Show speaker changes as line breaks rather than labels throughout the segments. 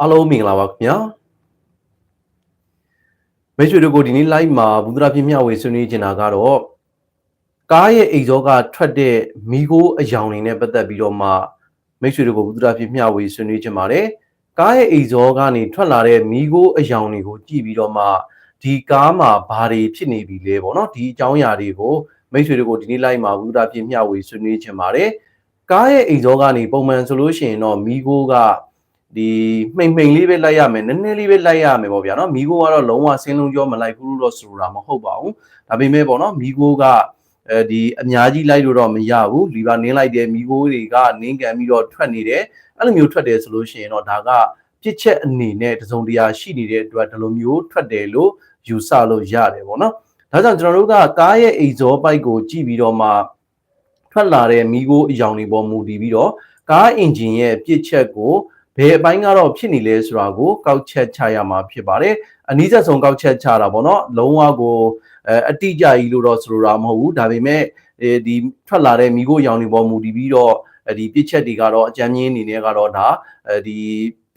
အားလုံးမင်္ဂလာပါခင်ဗျာမိတ်ဆွေတို့ကိုဒီနေ့ live မှာဘုဒ္ဓရာပြမျှဝေဆွေးနွေးချင်တာကတော့ကားရဲ့အိတ်ဇောကထွက်တဲ့မိโก้အယောင်တွေနဲ့ပတ်သက်ပြီးတော့မှမိတ်ဆွေတို့ကိုဘုဒ္ဓရာပြမျှဝေဆွေးနွေးချင်ပါတယ်ကားရဲ့အိတ်ဇောကနေထွက်လာတဲ့မိโก้အယောင်တွေကိုကြည့်ပြီးတော့မှဒီကားမှာဘာတွေဖြစ်နေပြီလဲပေါ့နော်ဒီအကြောင်းအရာတွေကိုမိတ်ဆွေတို့ကိုဒီနေ့ live မှာဘုဒ္ဓရာပြမျှဝေဆွေးနွေးချင်ပါတယ်ကားရဲ့အိတ်ဇောကနေပုံမှန်ဆိုလို့ရှိရင်တော့မိโก้က ဒီမှိမ့်မှိမ့်လေးပဲလိုက်ရမယ်နည်းနည်းလေးပဲလိုက်ရမယ်ပေါ့ဗျာနော်မီဂိုကတော့လုံးဝဆင်းလုံးကြောမလိုက်ဘူးလို့ဆိုတာမဟုတ်ပါဘူးဒါပေမဲ့ပေါ့နော်မီဂိုကအဲဒီအများကြီးလိုက်လို့တော့မရဘူးလီဘာနင်းလိုက်တယ်မီဂိုတွေကနင်းကန်ပြီးတော့ထွက်နေတယ်အဲ့လိုမျိုးထွက်တယ်ဆိုလို့ရှိရင်တော့ဒါကပြစ်ချက်အနေနဲ့တစုံတရာရှိနေတဲ့အတွက်ဒီလိုမျိုးထွက်တယ်လို့ယူဆလို့ရတယ်ပေါ့နော်ဒါကြောင့်ကျွန်တော်တို့ကကားရဲ့အိဇောပိုက်ကိုကြည့်ပြီးတော့မှထွက်လာတဲ့မီးခိုးအယောင်တွေပေါ်မူတည်ပြီးတော့ကားအင်ဂျင်ရဲ့ပြစ်ချက်ကို ဘယ်အပိုင်းကတော့ဖြစ်နေလဲဆိုတာကိုကောက်ချက်ချရမှာဖြစ်ပါတယ်အနည်းဆက်ဆုံးကောက်ချက်ချတာပေါ့နော်လုံးဝကိုအတိအကျကြီးလို့တော့ဆိုလိုတာမဟုတ်ဘူးဒါပေမဲ့ဒီထွက်လာတဲ့မိခိုးရောင်တွေပေါ်မူတည်ပြီးတော့ဒီပြစ်ချက်တွေကတော့အကြမ်းမြင့်အနေနဲ့ကတော့ဒါဒီ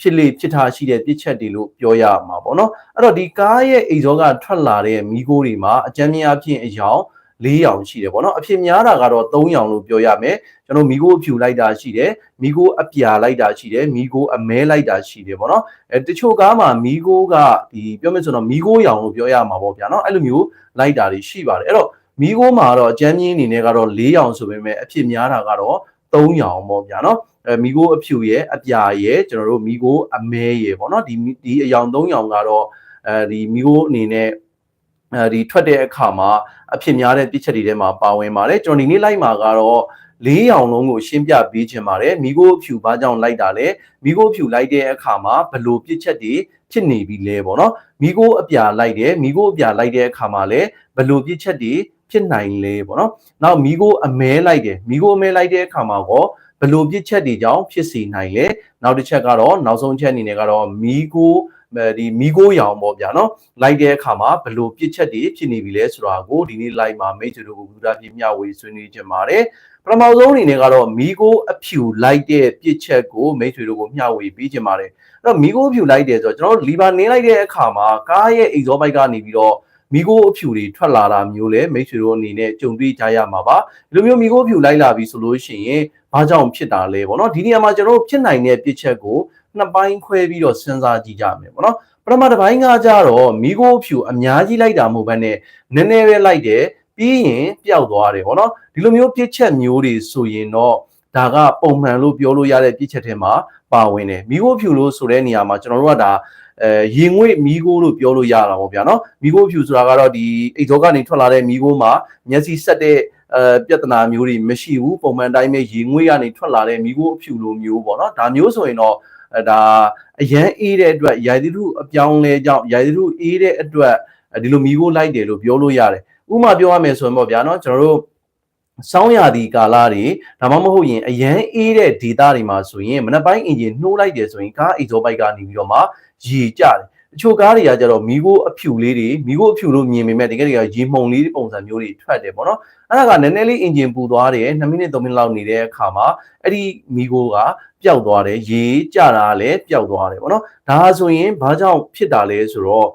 ဖြစ်လေဖြစ်ထားရှိတဲ့ပြစ်ချက်တွေလို့ပြောရမှာပေါ့နော်အဲ့တော့ဒီကားရဲ့အိဇောကထွက်လာတဲ့မိခိုးတွေမှာအကြမ်းမြင့်အဖြစ်အယောင် ၄ရောင်ရှိတယ်ပေါ့နော်အဖြစ်များတာကတော့၃ရောင်လို့ပြောရမယ်ကျွန်တော်မီကိုအဖြူလိုက်တာရှိတယ်မီကိုအပြာလိုက်တာရှိတယ်မီကိုအမဲလိုက်တာရှိတယ်ပေါ့နော်အဲတချို့ကားမှာမီကိုကဒီပြောမယ်ဆိုတော့မီကိုရောင်လို့ပြောရမှာပေါ့ဗျာနော်အဲ့လိုမျိုးလိုက်တာတွေရှိပါတယ်အဲ့တော့မီကိုမှာတော့အကျမ်းမြင့်အနေနဲ့ကတော့၄ရောင်ဆိုပေမဲ့အဖြစ်များတာကတော့၃ရောင်ပေါ့ဗျာနော်အဲမီကိုအဖြူရဲ့အပြာရဲ့ကျွန်တော်တို့မီကိုအမဲရဲ့ပေါ့နော်ဒီဒီအယောင်၃ရောင်ကတော့အဲဒီမီကိုအနေနဲ့ အဲဒီထွက်တဲ့အခါမှာအဖြစ်များတဲ့ပြစ်ချက်တွေထဲမှာပါဝင်ပါတယ်ကျွန်တော်ဒီနေ့လိုက်မှာကတော့လေးရောင်လုံးကိုရှင်းပြပေးခြင်းပါတယ်မိခိုးဖြူဘာကြောင့်လိုက်တာလဲမိခိုးဖြူလိုက်တဲ့အခါမှာဘလို့ပြစ်ချက်တွေဖြစ်နေပြီလဲပေါ့နော်မိခိုးအပြာလိုက်တယ်မိခိုးအပြာလိုက်တဲ့အခါမှာလည်းဘလို့ပြစ်ချက်တွေဖြစ်နိုင်လဲပေါ့နော်နောက်မိခိုးအမဲလိုက်တယ်မိခိုးအမဲလိုက်တဲ့အခါမှာကောဘလို့ပြစ်ချက်တွေကြောင့်ဖြစ်စီနိုင်လဲနောက်တစ်ချက်ကတော့နောက်ဆုံးချက်အနေနဲ့ကတော့မိခိုး ဒီမီကိုရောင်ပေါ့ဗျာနော်လိုက်တဲ့အခါမှာဘလို့ပြစ်ချက်တွေဖြစ်နေပြီလဲဆိုတာကိုဒီနေ့ live မှာမိတ်ဆွေတို့ကိုဘုရားပြမျှဝေဆွေးနွေးကြပါတယ်ပထမဆုံးအနေနဲ့ကတော့မီကိုအဖြူလိုက်တဲ့ပြစ်ချက်ကိုမိတ်ဆွေတို့ကိုမျှဝေပေးကြပါတယ်အဲ့တော့မီကိုအဖြူလိုက်တယ်ဆိုတော့ကျွန်တော်တို့လီဗာနင်းလိုက်တဲ့အခါမှာကားရဲ့အိတ်ဇောဘိုက်ကနေပြီးတော့မီကိုအဖြူတွေထွက်လာတာမျိုးလဲမိတ်ဆွေတို့အနေနဲ့ကြုံတွေ့ကြရမှာပါဒီလိုမျိုးမီကိုအဖြူလိုက်လာပြီဆိုလို့ရှိရင်ဘာကြောင့်ဖြစ်တာလဲပေါ့နော်ဒီနေရာမှာကျွန်တော်တို့ဖြစ်နိုင်တဲ့ပြစ်ချက်ကို နှစ်ပိုင်းခွဲပြီးတော့စဉ်းစားကြည့်ကြမယ်ပေါ့နော်ပထမတစ်ပိုင်းကကြတော့မိโก้ဖြူအများကြီးလိုက်တာမဟုတ်ဘဲနဲ့နည်းနည်းပဲလိုက်တယ်ပြီးရင်ပျောက်သွားတယ်ဗောနော်ဒီလိုမျိုးပြစ်ချက်မျိုးတွေဆိုရင်တော့ဒါကပုံမှန်လို့ပြောလို့ရတဲ့ပြစ်ချက်တွေမှာပါဝင်တယ်မိโก้ဖြူလို့ဆိုတဲ့နေရာမှာကျွန်တော်တို့ကဒါအဲရင်ငွေ့မီးကိုလို့ပြောလို့ရတာပေါ့ဗျာနော်မီးကိုဖြူဆိုတာကတော့ဒီအိတ်ဇောကနေထွက်လာတဲ့မီးကိုမှာမျက်စိဆက်တဲ့အဲပြဿနာမျိုးတွေမရှိဘူးပုံမှန်တိုင်းပဲရင်ငွေ့ကနေထွက်လာတဲ့မီးကိုအဖြူလိုမျိုးပေါ့နော်ဒါမျိုးဆိုရင်တော့အဲ ဒါအရန်အေးတဲ့အတွက်ရိုက်သထုအပြောင်းလဲကြောင့်ရိုက်သထုအေးတဲ့အတွက်ဒီလိုမီးကိုလိုက်တယ်လို့ပြောလို့ရတယ်ဥပမာပြောရမယ်ဆိုရင်ပေါ့ဗျာနော်ကျွန်တော်တို့စောင်းရသည်ကာလတွေဒါမှမဟုတ်ရင်အရန်အေးတဲ့ data တွေမှာဆိုရင်မနက်ပိုင်းအင်ဂျင်နှိုးလိုက်တယ်ဆိုရင်ကားအိတ်ဇောဘိုက်ကနေပြီးတော့မှရေကျတယ် တချို့ကားတွေကကြတော့မီးကိုအဖြူလေးတွေမီးကိုအဖြူလို့မြင်ပေမဲ့တကယ်တကယ်ရေမှုန်လေးပုံစံမျိုးတွေထွက်တယ်ပေါ့နော်အဲ့ဒါကနည်းနည်းလေးအင်ဂျင်ပူသွားတယ်2မိနစ်3မိနစ်လောက်နေတဲ့အခါမှာအဲ့ဒီမီးကိုကပျောက်သွားတယ်ရေကျတာလည်းပျောက်သွားတယ်ပေါ့နော်ဒါဆိုရင်ဘာကြောင့်ဖြစ်တာလဲဆိုတော့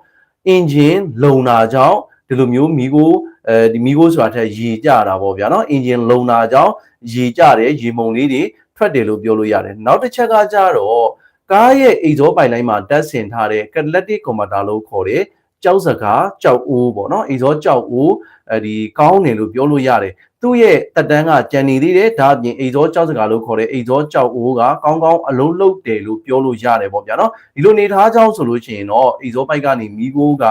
အင်ဂျင်လုံတာကြောင့်ဒီလိုမျိုးမီးကိုအဲဒီမီးကိုဆိုတာထက်ရေကျတာပေါ့ဗျာနော်အင်ဂျင်လုံတာကြောင့်ရေကျတယ်ရေမှုန်လေးတွေထွက်တယ်လို့ပြောလို့ရတယ်နောက်တစ်ချက်ကကြတော့ ကားရဲ့အိတ်ဇောပိုင်လိုင်းမှာတက်ဆင်ထားတဲ့ catalytic converter လို့ခေါ်တဲ့ကြောက်စကားကြောက်အိုးပေါ့နော်အိတ်ဇောကြောက်အိုးအဲဒီကောင်းတယ်လို့ပြောလို့ရတယ်သူ့ရဲ့တက်တန်းကကြံနေသေးတယ်ဒါအပြင်အိတ်ဇောကြောက်စကားလို့ခေါ်တဲ့အိတ်ဇောကြောက်အိုးကကောင်းကောင်းအလုံးလုံးတယ်လို့ပြောလို့ရတယ်ပေါ့ဗျာနော်ဒီလိုနေထားကြောင်းဆိုလို့ရှိရင်တော့အိတ်ဇောပိုက်ကနေမီးကိုးက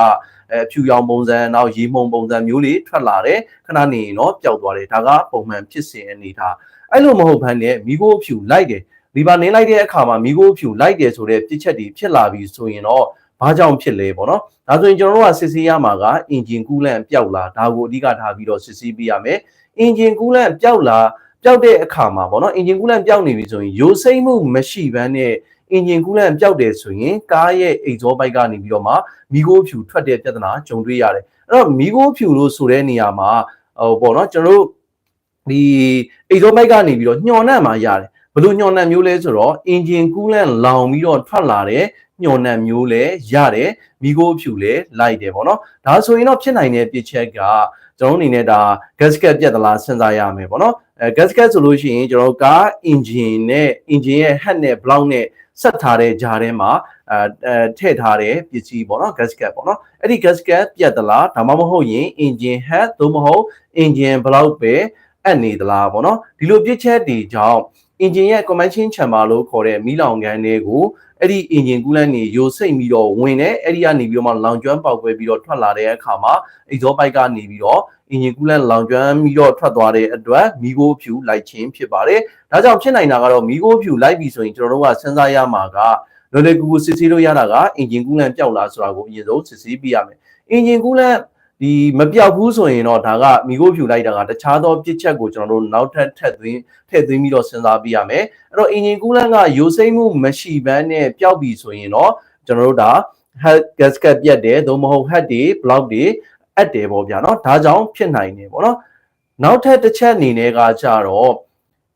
အဲဖြူရောင်ပုံစံနောက်ရေမှုန်ပုံစံမျိုးလေးထွက်လာတယ်ခဏနေရင်တော့ပျောက်သွားတယ်ဒါကပုံမှန်ဖြစ်စဉ်အနေထားအဲ့လိုမဟုတ်ဘဲနဲ့မီးကိုးဖြူလိုက်တယ် လီဗာနင်းလိုက်တဲ့အခါမှာမီးကိုးဖြူလိုက်တယ်ဆိုတဲ့ပြစ်ချက်တွေဖြစ်လာပြီဆိုရင်တော့ဘာကြောင့်ဖြစ်လဲပေါ့နော်ဒါဆိုရင်ကျွန်တော်တို့ကစစ်ဆေးရမှာကအင်ဂျင်ကူးလန့်ပျောက်လာဒါကိုအဓိကထားပြီးတော့စစ်ဆေးပေးရမယ်အင်ဂျင်ကူးလန့်ပျောက်လာပျောက်တဲ့အခါမှာပေါ့နော်အင်ဂျင်ကူးလန့်ပျောက်နေပြီဆိုရင်ရိုးစိမ့်မှုမရှိဘဲနဲ့အင်ဂျင်ကူးလန့်ပျောက်တယ်ဆိုရင်ကားရဲ့အိတ်ဇောဘိုက်ကနေပြီးတော့မှမီးခိုးဖြူထွက်တဲ့ပြဿနာကြုံတွေ့ရတယ်အဲ့တော့မီးခိုးဖြူလို့ဆိုတဲ့နေရာမှာဟိုပေါ့နော်ကျွန်တော်တို့ဒီအိတ်ဇောဘိုက်ကနေပြီးတော့ညှော်နှံ့မှာရတယ် ဘလို့ညှော်နှံမျိုးလဲဆိုတော့ engine coolant လောင်ပြီးတော့ထွက်လာတဲ့ညှော်နှံမျိုးလဲရတယ်မိโก้ဖြူလဲလိုက်တယ်ပေါ့နော်ဒါဆိုရင်တော့ဖြစ်နိုင်တဲ့ပြစ်ချက်ကကျွန်တော်အနေနဲ့ဒါ gasket ပြတ်သလားစဉ်းစားရမယ်ပေါ့နော်အဲ gasket ဆိုလို့ရှိရင်ကျွန်တော်ကား engine နဲ့ engine ရဲ့ head နဲ့ block နဲ့ဆက်ထားတဲ့ဂျားထဲမှာအဲထည့်ထားတဲ့ပစ္စည်းပေါ့နော် gasket ပေါ့နော်အဲ့ဒီ gasket ပြတ်သလားဒါမှမဟုတ်ရင် engine head သို့မဟုတ် engine block ပဲအပ်နေသလားပေါ့နော်ဒီလိုပြစ်ချက်တွေကြောင့် engine ရဲ့ combustion chamber လို့ခေါ်တဲ့မီးလောင်ကန်တွေကိုအဲ့ဒီ engine coolant တွေယိုစိတ်ပြီးတော့ဝင်တယ်အဲ့ဒီကနေပြီးတော့မှလောင်ကျွမ်းပေါက်ကွဲပြီးတော့ထွက်လာတဲ့အခါမှာ exhaust pipe ကနေပြီးတော့ engine coolant လောင်ကျွမ်းပြီးတော့ထွက်သွားတဲ့အတွက်မီးခိုးဖြူလိုက်ခြင်းဖြစ်ပါတယ်ဒါကြောင့်ဖြစ်နိုင်တာကတော့မီးခိုးဖြူလိုက်ပြီဆိုရင်ကျွန်တော်တို့ကစဉ်းစားရမှာကလွယ်လွယ်ကူကူစစ်ဆေးလို့ရတာက engine coolant ပျောက်လားဆိုတာကိုအရင်ဆုံးစစ်ဆေးပြရမယ် engine coolant ဒီမပြောက်ဘူးဆိုရင်တော့ဒါကမိခိုးဖြူလိုက်တာကတခြားသောပြစ်ချက်ကိုကျွန်တော်တို့နောက်ထပ်ထပ်သွင်းထည့်သွင်းပြီးတော့စဉ်းစားပြရမယ်အဲ့တော့ engine coolant ကယိုစိမ့်မှုမရှိဘဲနဲ့ပျောက်ပြီဆိုရင်တော့ကျွန်တော်တို့ဒါ head gasket ပြတ်တယ်သို့မဟုတ် head တွေ block တွေအပ်တယ်ပေါ့ဗျာเนาะဒါကြောင့်ဖြစ်နိုင်တယ်ပေါ့เนาะနောက်ထပ်တစ်ချက်အနေနဲ့ကကြတော့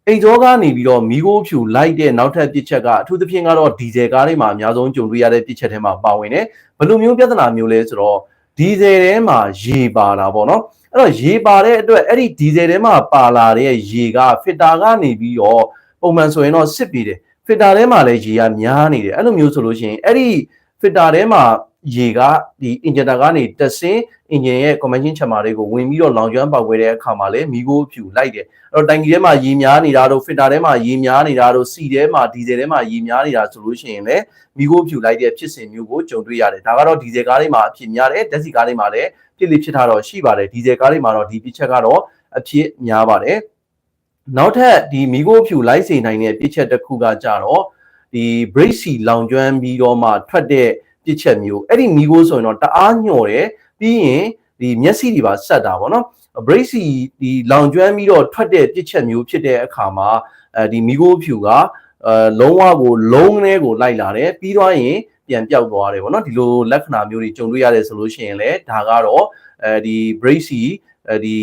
အိတ်ကြောကနေပြီးတော့မီးခိုးဖြူလိုက်တဲ့နောက်ထပ်ပြစ်ချက်ကအထူးသဖြင့်ကတော့ဒီဇယ်ကားတွေမှာအများဆုံးကြုံတွေ့ရတဲ့ပြစ်ချက်ထဲမှာပါဝင်တယ်ဘယ်လိုမျိုးပြဿနာမျိုးလဲဆိုတော့ ဒီဇယ်ထဲမှာရေပါတာပေါ့နော်အဲ့တော့ရေပါတဲ့အတွက်အဲ့ဒီဒီဇယ်ထဲမှာပါလာတဲ့ရေကဖစ်တာကနေပြီးတော့ပုံမှန်ဆိုရင်တော့စစ်ပြီးတယ်ဖစ်တာထဲမှာလည်းရေကများနေတယ်အဲ့လိုမျိုးဆိုလို့ရှိရင်အဲ့ဒီဖစ်တာထဲမှာရေကဒီ injector ကနေတက်ဆင်း engine ရဲ့ combustion chamber တွေကိုဝင်ပြီးတော့လောင်ကျွမ်းပေါက်ခွဲတဲ့အခါမှာလည်းမီးခိုးဖြူလိုက်တယ်အဲ့တော့တိုင်ကီထဲမှာရေများနေတာတို့ filter ထဲမှာရေများနေတာတို့စီထဲမှာဒီဇယ်ထဲမှာရေများနေတာဆိုလို့ရှိရင်လည်းမီးခိုးဖြူလိုက်တဲ့ဖြစ်စဉ်မျိုးကိုကြုံတွေ့ရတယ်ဒါကတော့ဒီဇယ်ကားတွေမှာအဖြစ်များတယ်ဓာတ်ဆီကားတွေမှာလည်းဖြစ်လိဖြစ်တာတော့ရှိပါတယ်ဒီဇယ်ကားတွေမှာတော့ဒီပြချက်ကတော့အဖြစ်များပါတယ်နောက်ထပ်ဒီမီးခိုးဖြူလိုက်စေနိုင်တဲ့ပြချက်တစ်ခုကကြတော့ဒီ brake စီလောင်ကျွမ်းပြီးတော့မှထွက်တဲ့ပြစ်ချက်မျိုးအဲ့ဒီမီးခိုးဆိုရင်တော့တအားညှော်တယ် ပြီးရင်ဒီမျက်စိတွေပါဆက်တာပေါ့နော် break စီဒီလောင်ကျွမ်းပြီးတော့ထွက်တဲ့ပြစ်ချက်မျိုးဖြစ်တဲ့အခါမှာအဲဒီမီးခိုးဖြူကအဲလုံးဝကိုလုံးထဲကိုလိုက်လာတယ်ပြီးတော့ရင်ပြန်ပြောက်သွားတယ်ပေါ့နော်ဒီလိုလက္ခဏာမျိုးတွေကြုံတွေ့ရတယ်ဆိုလို့ရှိရင်လည်းဒါကတော့အဲဒီ break စီအဲဒီ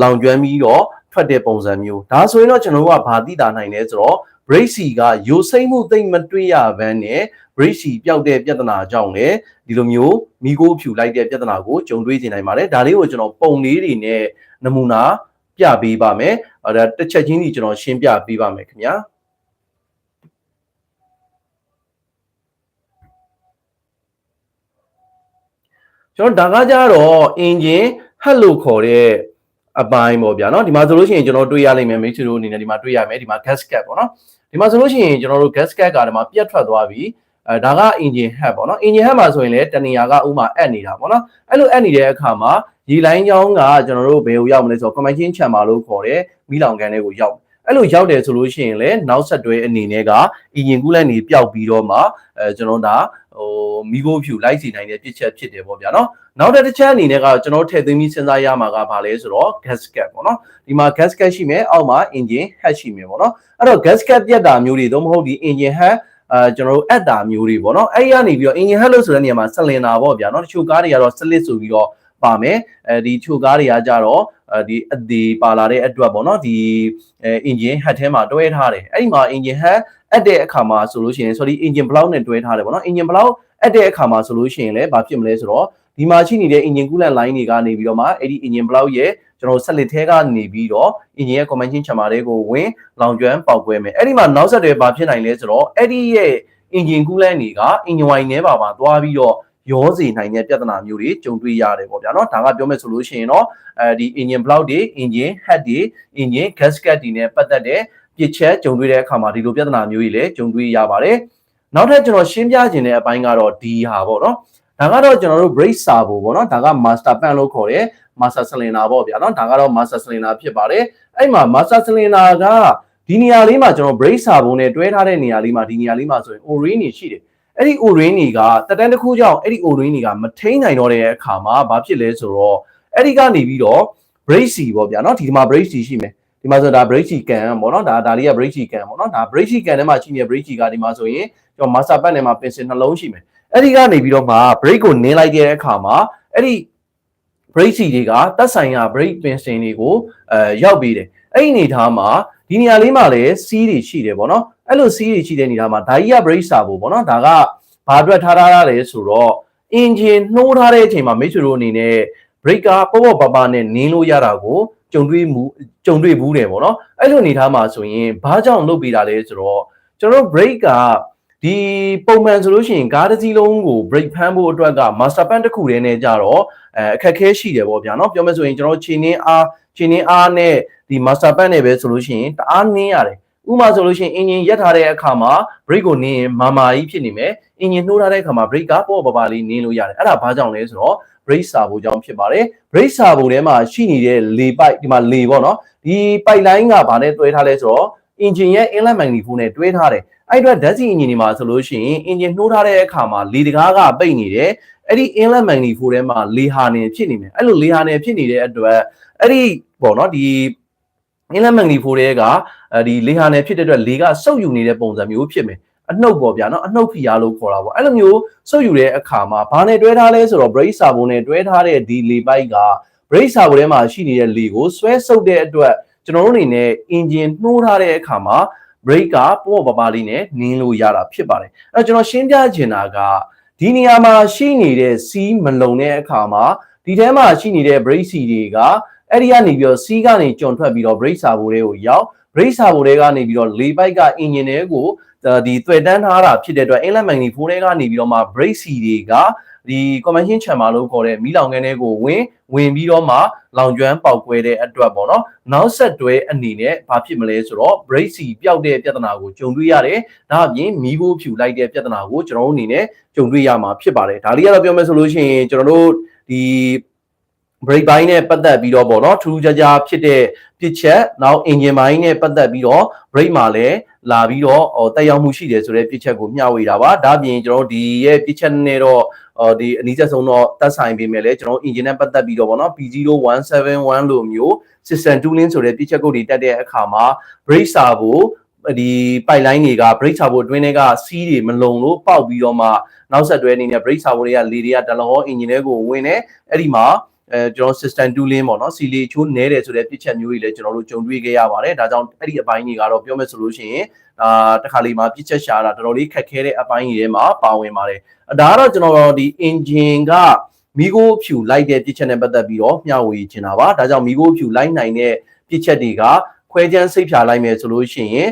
လောင်ကျွမ်းပြီးတော့ထွက်တဲ့ပုံစံမျိုးဒါဆိုရင်တော့ကျွန်တော်တို့ကဘာသိတာနိုင်လဲဆိုတော့ break စီကယိုစိမ့်မှုသိမ့်မတွေ့ရဘန်းနဲ့ break စီပျောက်တဲ့ပြဿနာကြောင့်လည်းဒီလိုမျိုးမိโก้ဖြူလိုက်တဲ့ပြဿနာကိုကြုံတွေ့နေနိုင်ပါတယ်ဒါလေးကိုကျွန်တော်ပုံလေးတွေနဲ့နမူနာပြပေးပါမယ်အဲဒါတစ်ချက်ချင်းစီကျွန်တော်ရှင်းပြပေးပါမယ်ခင်ဗျာကျွန်တော်ဒါကကြတော့ engine ဟက်လို့ခေါ်တဲ့အပိုင်းပေါ့ဗျာเนาะဒီမှာဆိုလို့ရှိရင်ကျွန်တော်တွေ့ရလိမ့်မယ်မိတ်ဆွေတို့အနေနဲ့ဒီမှာတွေ့ရမယ်ဒီမှာ gasket ပေါ့နော် ဒီမှာဆိုလို့ရှိရင်ကျွန်တော်တို့ gasket ကဒီမှာပြတ်ထွက်သွားပြီအဲဒါက engine head ပေါ့နော် engine head မှာဆိုရင်လည်းတနေရာကဥမာအက်နေတာပေါ့နော်အဲ့လိုအက်နေတဲ့အခါမှာရေလိုင်းချောင်းကကျွန်တော်တို့ဘယ်ကိုရောက်မလဲဆိုတော့ combustion chamber လို့ခေါ်တဲ့မီးလောင်ကန်တွေကိုရောက်အဲ့လိုရောက်တယ်ဆိုလို့ရှိရင်လည်းနောက်ဆက်တွဲအနေနဲ့က engine coolant တွေပျောက်ပြီးတော့မှအဲကျွန်တော်ဒါ ဟိုမီးခိုးဖြူလိုက်စီနိုင်တဲ့ပြစ်ချက်ဖြစ်တယ်ပေါ့ဗျာနော်နောက်တစ်ချက်အနေနဲ့ကကျွန်တော်ထည့်သွင်းပြီးစဉ်းစားရမှာကဘာလဲဆိုတော့ gasket ပေါ့နော်ဒီမှာ gasket ရှိမယ်အောက်မှာ engine head ရှိမယ်ပေါ့နော်အဲ့တော့ gasket ပြတ်တာမျိုးတွေသို့မဟုတ်ဒီ engine head အဲကျွန်တော်တို့အက်တာမျိုးတွေပေါ့နော်အဲ့ဒီကနေပြီးတော့ engine head လို့ဆိုတဲ့နေရာမှာဆလင်နာပေါ့ဗျာနော်တချို့ကားတွေကတော့ slit ဆိုပြီးတော့ ပါမယ်အဲဒီချိုကားတွေကကြတော့အဲဒီအသေးပါလာတဲ့အတွက်ပေါ့နော်ဒီအဲ engine head ထဲမှာတွဲထားတယ်အဲ့ဒီမှာ engine head အပ်တဲ့အခါမှာဆိုလို့ရှိရင် sorry engine block နဲ့တွဲထားတယ်ပေါ့နော် engine block အပ်တဲ့အခါမှာဆိုလို့ရှိရင်လည်းဘာဖြစ်မလဲဆိုတော့ဒီမှာရှိနေတဲ့ engine coolant line တွေကနေပြီးတော့မှအဲ့ဒီ engine block ရဲ့ကျွန်တော်ဆက်လက်ထဲကနေပြီးတော့ engine ရဲ့ combustion chamber တွေကိုဝင်လောင်ကျွမ်းပေါက်ကွဲမယ်အဲ့ဒီမှာနောက်ဆက်တွဲဘာဖြစ်နိုင်လဲဆိုတော့အဲ့ဒီရဲ့ engine coolant တွေက engine wine ထဲပါပါသွားပြီးတော့ ရောစေနိုင်တဲ့ပြဿနာမျိုးတွေကြုံတွေ့ရတယ်ပေါ့ဗျာနော်ဒါကပြောမယ်ဆိုလို့ရှိရင်တော့အဲဒီ engine block တွေ engine head တွေ engine gasket တွေနဲ့ပတ်သက်တဲ့ပြစ်ချက်ကြုံတွေ့တဲ့အခါမှာဒီလိုပြဿနာမျိုးတွေလည်းကြုံတွေ့ရပါတယ်နောက်ထပ်ကျွန်တော်ရှင်းပြခြင်းတဲ့အပိုင်းကတော့ဒီဟာပေါ့နော်ဒါကတော့ကျွန်တော်တို့ brake servo ပေါ့နော်ဒါက master pan လို့ခေါ်တယ် master cylinder ပေါ့ဗျာနော်ဒါကတော့ master cylinder ဖြစ်ပါတယ်အဲ့မှာ master cylinder ကဒီနေရာလေးမှာကျွန်တော် brake servo နဲ့တွဲထားတဲ့နေရာလေးမှာဒီနေရာလေးမှာဆိုရင် o-ring နေရှိတယ် အဲ့ဒီ O-ring တွေကတက်တန်းတစ်ခုကြောင့်အဲ့ဒီ O-ring တွေကမထိန်းနိုင်တော့တဲ့အခါမှာဘာဖြစ်လဲဆိုတော့အဲ့ဒီကနေပြီးတော့ brake စီပေါ့ဗျာနော်ဒီမှာ brake စီရှိမယ်ဒီမှာဆိုဒါ brake စီကန်ပေါ့နော်ဒါဒါလေးက brake စီကန်ပေါ့နော်ဒါ brake စီကန်ထဲမှာရှိနေတဲ့ brake စီကဒီမှာဆိုရင်ကျွန်တော် master pad ထဲမှာ pencil နှလုံးရှိမယ်အဲ့ဒီကနေပြီးတော့မှ brake ကိုနင်းလိုက်တဲ့အခါမှာအဲ့ဒီ brake စီတွေကတက်ဆိုင်ရာ brake pencil တွေကိုအဲရောက်ပြီးတယ်အဲ့ဒီအနေထားမှာ ဒီနေရာလေးမှာလည်းစီးတွေရှိတယ်ပေါ့နော်အဲ့လိုစီးတွေရှိတဲ့နေရာမှာဒါကြီးက brake servo ပေါ့နော်ဒါကဘာအတွက်ထားထားရလဲဆိုတော့ engine နှိုးထားတဲ့အချိန်မှာမိတ်ဆွေတို့အနေနဲ့ brake ကပေါ့ပေါ့ပါပါနဲ့နင်းလို့ရတာကိုကြုံတွေ့မှုကြုံတွေ့ဘူးတယ်ပေါ့နော်အဲ့လိုအနေထားမှာဆိုရင်ဘာကြောင့်လုပ်ပေးတာလဲဆိုတော့ကျွန်တော်တို့ brake ကဒီပုံမှန်ဆိုလို့ရှိရင်ကားတစ်စီးလုံးကို brake ဖမ်းဖို့အတွက်က master pan တစ်ခုတည်းနဲ့ကြတော့အဲအခက်ခဲရှိတယ်ပေါ့ဗျာเนาะပြောမယ်ဆိုရင်ကျွန်တော်ခြေနှင်းအား ခြေနှင်းအားနဲ့ဒီ master pan နဲ့ပဲဆိုလို့ရှိရင်တအားနင်းရတယ်ဥပမာဆိုလို့ရှိရင် engine ရက်ထားတဲ့အခါမှာ brake ကိုနင်းရင်မာမာကြီးဖြစ်နေမယ် engine နှိုးထားတဲ့အခါမှာ brake ကပေါ့ပေါ့ပါပါလေးနင်းလို့ရတယ်အဲ့ဒါဘာကြောင့်လဲဆိုတော့ brake servo ကြောင့်ဖြစ်ပါတယ် brake servo ထဲမှာရှိနေတဲ့လေပိုက်ဒီမှာလေပေါ့နော်ဒီ pipe line ကဘာနဲ့တွဲထားလဲဆိုတော့ engine ရဲ့ inlet manifold နဲ့တွဲထားတယ်အဲ့အတွက်ဓာတ်ဆီ engine တွေမှာဆိုလို့ရှိရင် engine နှိုးထားတဲ့အခါမှာလေတကားကပိတ်နေတယ်အဲ့ဒီ inlet manifold ထဲမှာလေဟာနေဖြစ်နေမယ်အဲ့လိုလေဟာနေဖြစ်နေတဲ့အတွက် အဲ့ဒီပေါ့နော်ဒီ inlet manifold တွေကအဲဒီလေဟာနေဖြစ်တဲ့အတွက်လေကစုပ်ယူနေတဲ့ပုံစံမျိုးဖြစ်မယ်အနှုတ်ပေါ့ဗျာနော်အနှုတ်ဖိအားလို့ခေါ်တာပေါ့အဲ့လိုမျိုးစုပ်ယူတဲ့အခါမှာဘာနဲ့တွဲထားလဲဆိုတော့ brake servo နဲ့တွဲထားတဲ့ဒီလေပိုက်က brake servo ထဲမှာရှိနေတဲ့လေကိုဆွဲဆုပ်တဲ့အတွက်ကျွန်တော်တို့အနေနဲ့ engine နှိုးထားတဲ့အခါမှာ brake ကပေါ့ပေါ့ပါပါလေးနဲ့နင်းလို့ရတာဖြစ်ပါတယ်အဲ့တော့ကျွန်တော်ရှင်းပြချင်တာကဒီနေရာမှာရှိနေတဲ့စီးမလုံတဲ့အခါမှာဒီထဲမှာရှိနေတဲ့ brake C တွေက အဲ့ဒီကနေပြီးတော့စီးကနေကြုံထွက်ပြီးတော့ brake servo တွေကိုရောက် brake servo တွေကနေပြီးတော့လေပိုက်က engine တွေကိုဒီတွေ့တန်းထားတာဖြစ်တဲ့အတွက် inlet manifold တွေကနေပြီးတော့မှ brake C တွေကဒီ convention chamber လို့ခေါ်တဲ့မီးလောင်ငန်းတွေကိုဝင်ဝင်ပြီးတော့မှလောင်ကျွမ်းပေါက်ကွဲတဲ့အတွက်ပေါ့နော်နောက်ဆက်တွဲအနေနဲ့ဘာဖြစ်မလဲဆိုတော့ brake C ပျောက်တဲ့ပြဿနာကိုကြုံတွေ့ရတယ်ဒါအပြင်မီးခိုးဖြူလိုက်တဲ့ပြဿနာကိုကျွန်တော်တို့အနေနဲ့ကြုံတွေ့ရမှာဖြစ်ပါတယ်ဒါလေးကတော့ပြောမယ်ဆိုလို့ရှိရင်ကျွန်တော်တို့ဒီ break ဘိုင်းနဲ့ပတ်သက်ပြီးတော့ပေါ့နော်ထူးခြားခြားဖြစ်တဲ့ပြစ်ချက်နောက် engine ဘိုင်းနဲ့ပတ်သက်ပြီးတော့ break မှာလည်းလာပြီးတော့ဟောတက်ရောက်မှုရှိတယ်ဆိုတဲ့ပြစ်ချက်ကိုမျှဝေတာပါဒါပြင်ကျွန်တော်ဒီရဲ့ပြစ်ချက်နဲ့တော့ဟောဒီအနည်းဆက်ဆုံးတော့တက်ဆိုင်ပေးမယ်လေကျွန်တော် engine နဲ့ပတ်သက်ပြီးတော့ပေါ့နော် P0171 လို့မျိုး system tooling ဆိုတဲ့ပြစ်ချက်ကုတ်တွေတက်တဲ့အခါမှာ brake servo ဒီ pipeline တွေက brake servo အတွင်းတွေကစီးတွေမလုံလို့ပေါက်ပြီးတော့မှနောက်ဆက်တွဲအနေနဲ့ brake servo တွေကလေတွေကတလဟော engine တွေကိုဝင်နေအဲ့ဒီမှာ အဲကျွန်တော် system tooling ပေါ့နော်စီလီချိုးနဲတယ်ဆိုတဲ့ပြစ်ချက်မျိုးတွေလည်းကျွန်တော်တို့ကြုံတွေ့ခဲ့ရပါတယ်ဒါကြောင့်အဲ့ဒီအပိုင်းတွေကတော့ပြောမယ်ဆိုလို့ရှိရင်အာတခါလေးမှာပြစ်ချက်ရှာတာတော်တော်လေးခက်ခဲတဲ့အပိုင်းတွေထဲမှာပါဝင်ပါတယ်ဒါကတော့ကျွန်တော်ဒီ engine ကမီးခိုးဖြူလိုက်တဲ့ပြစ်ချက်နဲ့ပတ်သက်ပြီးတော့မျှဝေချင်တာပါဒါကြောင့်မီးခိုးဖြူလိုက်နိုင်တဲ့ပြစ်ချက်တွေကခွဲချမ်းစိတ်ဖြာလိုက်မယ်ဆိုလို့ရှိရင်